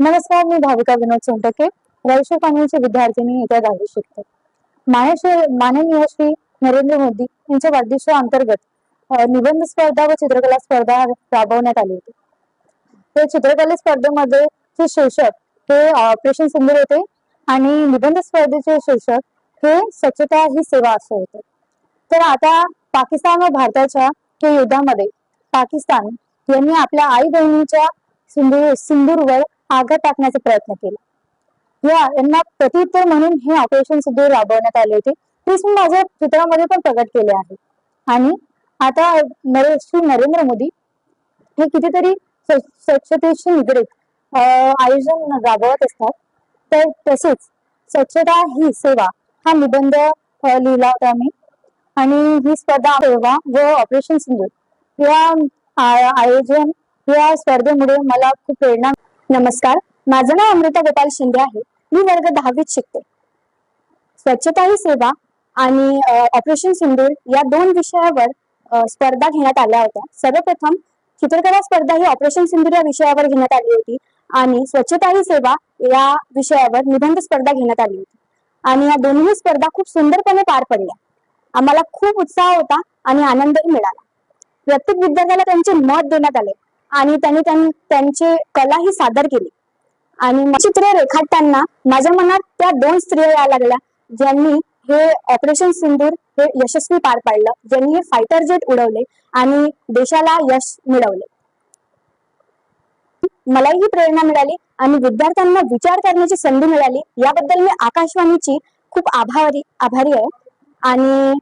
नमस्कार मी भाविका विनोद सोनटके वैश्य कॉन्व्हेंटची विद्यार्थिनी येत्या दहावी शिकते. मान्य माननीय श्री नरेंद्र मोदी यांच्या वाढदिवसाअंतर्गत निबंध स्पर्धा व चित्रकला स्पर्धा राबवण्यात आली होती. तर चित्रकला स्पर्धेमध्ये जे शीर्षक हे ऑपरेशन सुंदर होते आणि निबंध स्पर्धेचे शीर्षक हे स्वच्छता ही सेवा असे होते. तर आता पाकिस्तान व भारताच्या युद्धामध्ये पाकिस्तान यांनी आपल्या आई बहिणीच्या सिंदूर सिंदूरवर आघात टाकण्याचा प्रयत्न केला. या यांना प्रत्युत्तर म्हणून हे ऑपरेशन सुद्धा राबवण्यात आले होते. तेच मी माझ्या चित्रामध्ये पण प्रकट केले आहे. आणि आता नरे श्री नरेंद्र मोदी हे कितीतरी स्व- स्वच्छतेशी निगडीत आयोजन राबवत असतात. तर तसेच स्वच्छता ही सेवा हा निबंध लिहिला होता मी आणि ही स्पर्धा सेवा व ऑपरेशन सिंधू या आयोजन या स्पर्धेमुळे मला खूप प्रेरणा नमस्कार. माझं नाव अमृता गोपाल शिंदे आहे. मी वर्ग दहावीत शिकते. स्वच्छता ही सेवा आणि ऑपरेशन सिंदूर या दोन विषयावर स्पर्धा घेण्यात आल्या होत्या. सर्वप्रथम चित्रकला स्पर्धा ही ऑपरेशन सिंदूर या विषयावर घेण्यात आली होती आणि स्वच्छता ही सेवा या विषयावर निबंध स्पर्धा घेण्यात आली होती. आणि या दोन्ही स्पर्धा खूप सुंदरपणे पार पडल्या. आम्हाला खूप उत्साह होता आणि आनंदही मिळाला. प्रत्येक विद्यार्थ्याला त्यांचे मत देण्यात आले. आणि त्यांनी त्यां- त्यांची कलाही सादर केली. आणि चित्र रेखाटताना माझ्या मनात त्या दोन स्त्रिया यायला लागल्या ज्यांनी हे ऑपरेशन सिंदूर हे यशस्वी पार पाडलं ज्यांनी हे फायटर जेट उडवले आणि देशाला यश मिळवले. मलाही ही प्रेरणा मिळाली आणि विद्यार्थ्यांना विचार करण्याची संधी मिळाली. याबद्दल मी आकाशवाणीची खूप आभारी आभारी आहे. आणि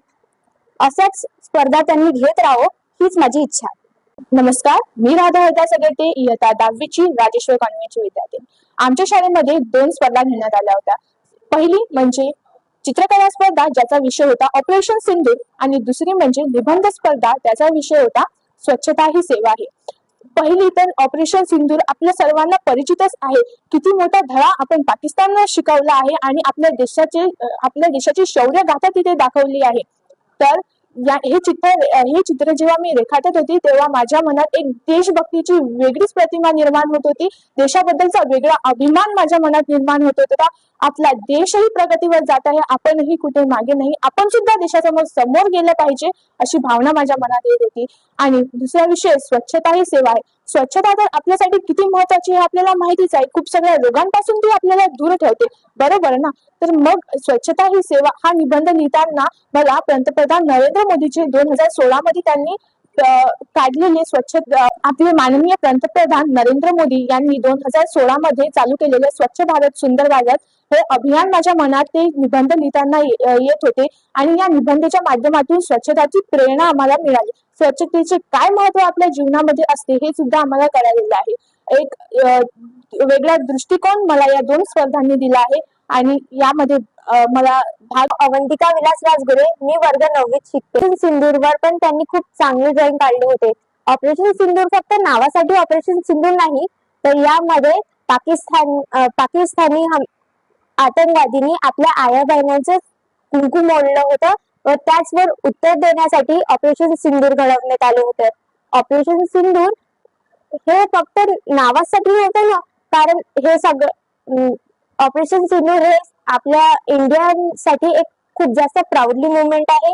अशाच स्पर्धा त्यांनी घेत राहो हीच माझी इच्छा आहे. नमस्कार मी राधा हरदा सगटे इयत्ता दहावीची राजेश्वर कॉन्व्हेंटची विद्यार्थी. आमच्या शाळेमध्ये दोन स्पर्धा घेण्यात आल्या होत्या. पहिली म्हणजे चित्रकला स्पर्धा ज्याचा विषय होता ऑपरेशन सिंधू आणि दुसरी म्हणजे निबंध स्पर्धा त्याचा विषय होता स्वच्छता ही सेवा आहे. पहिली तर ऑपरेशन सिंधूर आपल्या सर्वांना परिचितच आहे. किती मोठा धडा आपण पाकिस्तानला शिकवला आहे आणि आपल्या देशाचे आपल्या देशाची शौर्य गाथा तिथे दाखवली आहे. तर या हे चित्र हे चित्र जेव्हा मी रेखाटत होती तेव्हा माझ्या मनात एक देशभक्तीची वेगळीच प्रतिमा निर्माण होत होती. देशाबद्दलचा वेगळा अभिमान माझ्या मनात निर्माण होत होता. आपला देशही प्रगतीवर जात आहे. आपणही कुठे मागे नाही. आपण सुद्धा देशासमोर समोर गेलं पाहिजे अशी भावना माझ्या मनात येत होती. आणि दुसरा विषय स्वच्छता ही सेवा आहे. स्वच्छता तर आपल्यासाठी किती महत्वाची हे आपल्याला माहितीच आहे. खूप सगळ्या रोगांपासून ती आपल्याला दूर ठेवते. बरोबर ना? तर मग स्वच्छता ही सेवा हा निबंध लिहिताना मला पंतप्रधान नरेंद्र मोदीचे दोन हजार सोळा मध्ये त्यांनी काढलेले स्वच्छ आपले माननीय पंतप्रधान नरेंद्र मोदी यांनी दोन हजार सोळा मध्ये चालू केलेले स्वच्छ भारत सुंदर भारत हे अभियान माझ्या मनात ते निबंध लिहिताना ये- येत होते. आणि या निबंधाच्या माध्यमातून स्वच्छताची प्रेरणा आम्हाला मिळाली. स्वच्छतेचे काय महत्त्व आपल्या जीवनामध्ये असते हे सुद्धा आम्हाला कळालेलं आहे. एक वेगळा दृष्टिकोन मला या दोन स्पर्धांनी दिला आहे आणि यामध्ये मला भाग अवंतिका विलास राजगुरे मी वर्ग नववीत शिकते. सिंदूरवर पण त्यांनी खूप चांगले ड्रॉइंग काढले होते. ऑपरेशन सिंदूर फक्त नावासाठी ऑपरेशन सिंदूर नाही तर यामध्ये पाकिस्तान पाकिस्तानी हम- आतंकवादींनी आपल्या आया बहिणांचं कुंकू मोडलं होतं. व त्याचवर उत्तर देण्यासाठी ऑपरेशन सिंदूर घडवण्यात आलं होतं. ऑपरेशन सिंदूर हे फक्त नावासाठी होतं ना कारण हे सगळं ऑपरेशन सिंदूर हे आपल्या इंडियासाठी एक खूप जास्त प्राऊडली मुवमेंट आहे.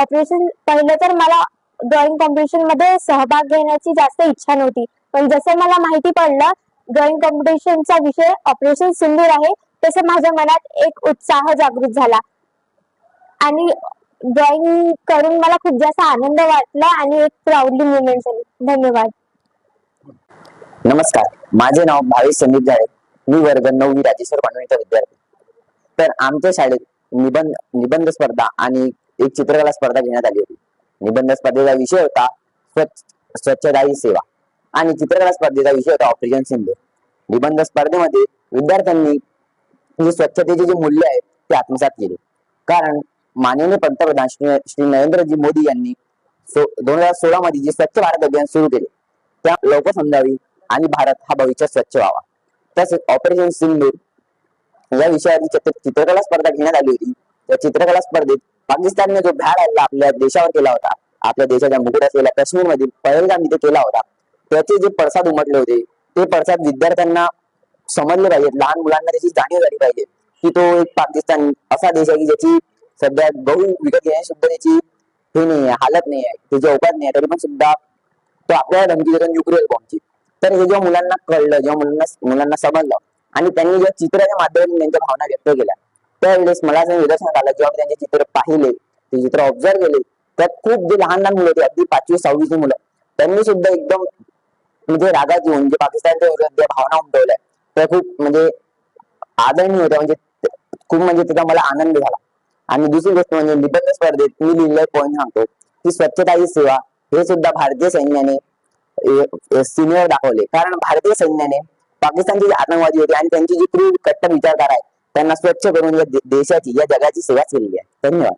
ऑपरेशन पहिलं तर मला ड्रॉइंग कॉम्पिटिशनमध्ये सहभाग घेण्याची जास्त इच्छा नव्हती. पण जसं मला माहिती पडलं ड्रॉइंग कॉम्पिटिशनचा विषय ऑपरेशन सिंदूर आहे तसं माझ्या मनात एक उत्साह जागृत झाला. आणि ड्रॉइंग करून मला खूप जास्त आनंद वाटला आणि एक प्राऊडली मुवमेंट झाली. धन्यवाद. नमस्कार. माझे नाव भावेश संदीप झाडे मी वर्ग नववी राजेश्वर पांडवेचा विद्यार्थी. तर आमच्या शाळेत निबंध निबंध स्पर्धा आणि एक चित्रकला स्पर्धा घेण्यात आली होती. निबंध स्पर्धेचा विषय होता स्वच्छ स्वच्छता ही सेवा आणि चित्रकला स्पर्धेचा विषय होता ऑपरेशन सिंधू. निबंध स्पर्धेमध्ये विद्यार्थ्यांनी जे स्वच्छतेचे जे मूल्य आहे ते आत्मसात केले. कारण माननीय पंतप्रधान श्री नरेंद्रजी मोदी यांनी दोन हजार सोळा मध्ये जे स्वच्छ भारत अभियान सुरू केले त्या लवकर समजावी आणि भारत हा भविष्यात स्वच्छ व्हावा. तसेच ऑपरेशन सिंधूर या विषयाची चित्रकला स्पर्धा घेण्यात आली होती. त्या चित्रकला स्पर्धेत पाकिस्तानने जो भ्याड हल्ला आपल्या देशावर केला होता आपल्या देशाच्या मुकुट असलेल्या काश्मीर मधील पहलगाम इथे केला होता त्याचे जे पडसाद उमटले होते ते पडसाद विद्यार्थ्यांना समजले पाहिजेत. लहान मुलांना त्याची जाणीव झाली पाहिजे की तो एक पाकिस्तान असा देश आहे की ज्याची सध्या गहू विकत घेण्याची सुद्धा त्याची हे नाही आहे हालत नाही आहे त्याची अवकात नाही आहे तरी पण सुद्धा तो आपल्याला धमकी देतो न्यूक्लिअर बॉम्बची तर हे जेव्हा मुलांना कळलं जेव्हा मुलांना मुलांना समजलं आणि त्यांनी जेव्हा चित्राच्या माध्यमातून त्यांच्या भावना व्यक्त केल्या त्यावेळेस मला असं निदर्शनात आलं जेव्हा त्यांचे चित्र पाहिले ते चित्र ऑब्झर्व केले त्यात खूप जे लहान लहान मुलं होते अगदी पाचवी सहावीची मुलं त्यांनी सुद्धा एकदम म्हणजे रागात येऊन जे पाकिस्तानच्या विरोधात ज्या भावना उमटवल्या त्या खूप म्हणजे आदरणीय होत्या म्हणजे खूप म्हणजे त्याचा मला आनंद झाला. आणि दुसरी गोष्ट म्हणजे निबंध स्पर्धेत मी लिहिलेला पॉईंट सांगतो की स्वच्छता ही सेवा हे सुद्धा भारतीय सैन्याने सिनियर दाखवले. कारण भारतीय सैन्याने पाकिस्तानचे जे आतंकवादी होते आणि त्यांची जी क्रूर कट्टर विचारधारा आहे त्यांना स्वच्छ करून या देशाची या जगाची सेवा केलेली आहे. धन्यवाद.